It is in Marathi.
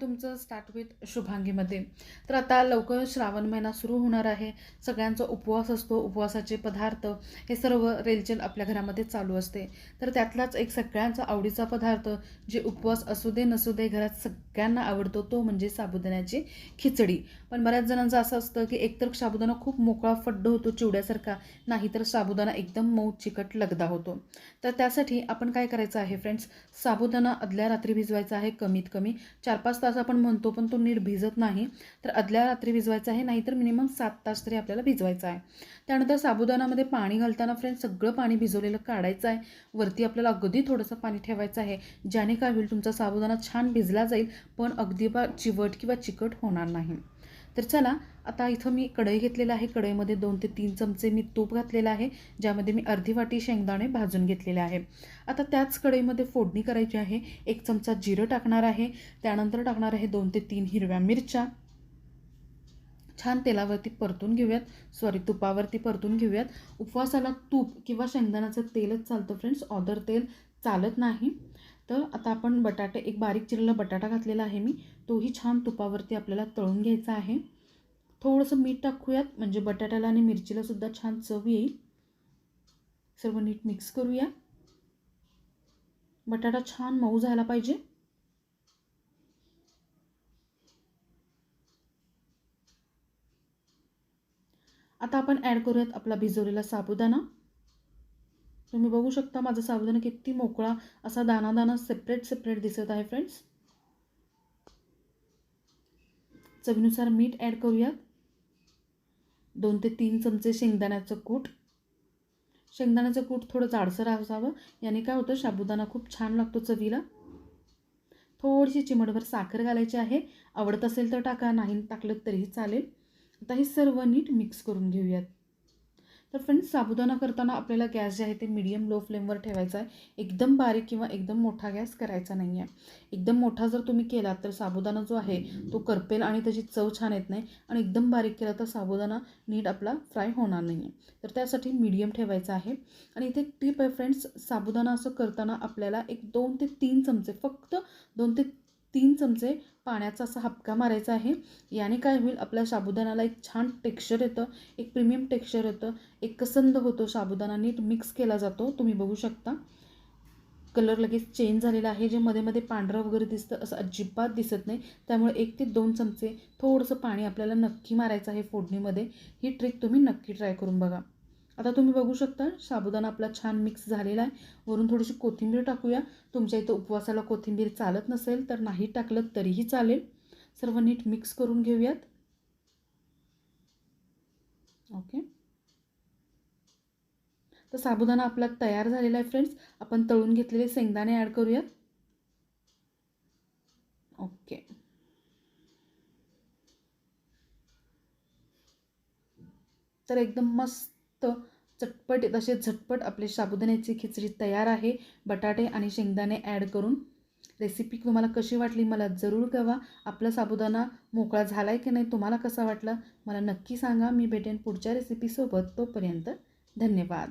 तुमचं स्टार्ट होईल शुभांगीमध्ये. तर आता लवकर श्रावण महिना सुरू होणार आहे. सगळ्यांचा उपवास असतो. उपवासाचे पदार्थ हे सर्व रेलचेल आपल्या घरामध्ये चालू असते. तर त्यातलाच एक सगळ्यांचा आवडीचा पदार्थ जे उपवास असू दे नसू दे घरात सगळ्यांना आवडतो तो म्हणजे साबुदाण्याची खिचडी. पण बऱ्याच जणांचं असं असतं की एकतर साबुदाणा खूप मोकळा फड्ड होतो चिवड्यासारखा नाहीतर साबुदाणा एकदम मऊ चिकट लगदा होतो. तर त्यासाठी आपण काय करायचं आहे फ्रेंड्स साबुदाणा आदल्या रात्री भिजवायचा आहे कमीत कमी चार पाच तास आपण म्हणतो पण तो नीट भिजत नाही. तर आदल्या रात्री भिजवायचा आहे नाहीतर मिनिमम सात तास तरी आपल्याला भिजवायचा आहे. त्यानंतर साबुदाणामध्ये पाणी घालताना फ्रेंड सगळं पाणी भिजवलेलं काढायचं आहे. वरती आपल्याला अगदी थोडंसं पाणी ठेवायचं आहे ज्याने काय होईल तुमचा साबुदाणा छान भिजला जाईल पण अगदी बा चिवट किंवा चिकट होणार नाही. तर चला आता इथं मी कढई घेतलेलं आहे. कढईमध्ये दोन ते तीन चमचे मी तूप घातलेलं आहे ज्यामध्ये मी अर्धी वाटी शेंगदाणे भाजून घेतलेले आहे. आता त्याच कढईमध्ये फोडणी करायची आहे. एक चमचा जिरं टाकणार आहे. त्यानंतर टाकणार आहे दोन ते तीन हिरव्या मिरच्या. छान तेलावरती परतून घेऊयात. सॉरी तुपावरती परतून घेऊयात. उपवासाला तूप किंवा शेंगदाण्याचं तेलच चालतं फ्रेंड्स ऑदर तेल चालत नाही. तर आता आपण बटाटे एक बारीक चिरलेला बटाटा घातलेला आहे मी. तोही छान तुपावरती आपल्याला तळून घ्यायचा आहे. थोडंसं मीठ टाकूयात म्हणजे बटाट्याला आणि मिरचीला सुद्धा छान चव येईल. सर्व नीट मिक्स करूया. बटाटा छान मऊ झाला पाहिजे. आता आपण ॲड करूयात आपला भिजवलेला साबुदाणा. तुम्ही बघू शकता माझा साबुदाणा किती मोकळा असा दाना दाना सेपरेट सेपरेट दिसत आहे फ्रेंड्स चवीनुसार मीठ ॲड करूयात. दोन ते तीन चमचे शेंगदाण्याचं कूट. शेंगदाण्याचं कूट थोडं जाडसर असावं. याने काय होतं साबुदाणा खूप छान लागतो चवीला. थोडीशी चिमटभर साखर घालायची आहे. आवडत असेल तर टाका नाही टाकलं तरीही चालेल. आता हे सर्व नीट मिक्स करून घेऊयात. तर फ्रेंड्स साबुदाणा करताना आपल्याला गॅस जे आहे ते मीडियम लो फ्लेमवर ठेवायचा आहे. एकदम बारीक किंवा एकदम मोठा गॅस करायचा नाही आहे एकदम मोठा जर तुम्ही केला तर साबुदाणा जो आहे तो करपेल आणि त्याची चव छान येत नाही. आणि एकदम बारीक केला तर साबुदाणा नीट आपला फ्राय होणार नाही आहे तर त्यासाठी मीडियम ठेवायचा आहे. आणि इथे टीप आहे फ्रेंड्स साबुदाणा असं करताना आपल्याला एक दोन ते तीन चमचे फक्त दोन ते तीन चमचे पाण्याचा असा हपका मारायचा आहे. याने काय होईल? आपल्या साबुदाणाला एक छान टेक्स्चर येतं. एक प्रीमियम टेक्स्चर येतं. एक कसंद होतो साबुदाणा. नीट मिक्स केला जातो. तुम्ही बघू शकता. कलर लगेच चेंज झालेला आहे. जे मध्ये मध्ये पांढरं वगैरे दिसतं असं अजिबात दिसत नाही. त्यामुळे एक ते दोन चमचे थोडंसं पाणी आपल्याला नक्की मारायचं आहे फोडणीमध्ये. ही ट्रिक तुम्ही नक्की ट्राय करून बघा. आता तुम्ही बघू शकता साबुदाणा आपला छान मिक्स झालेला आहे. वरून थोडीशी कोथिंबीर टाकूया. तुमच्या इथं उपवासाला कोथिंबीर चालत नसेल तर नाही टाकलं तरीही चालेल. सर्व नीट मिक्स करून घेऊयात. ओके तर साबुदाणा आपला तयार झालेला आहे फ्रेंड्स आपण तळून घेतलेले शेंगदाणे ॲड करूयात. ओके तर एकदम मस्त चटपट तसे झटपट आपले साबुदाण्याची खिचडी तयार आहे. बटाटे आणि शेंगदाणे ॲड करून. रेसिपी तुम्हाला कशी वाटली मला जरूर कळवा. आपला साबुदाणा मोकळा झाला आहे की नाही तुम्हाला कसा वाटला मला नक्की सांगा. मी भेटेन पुढच्या रेसिपीसोबत तोपर्यंत धन्यवाद.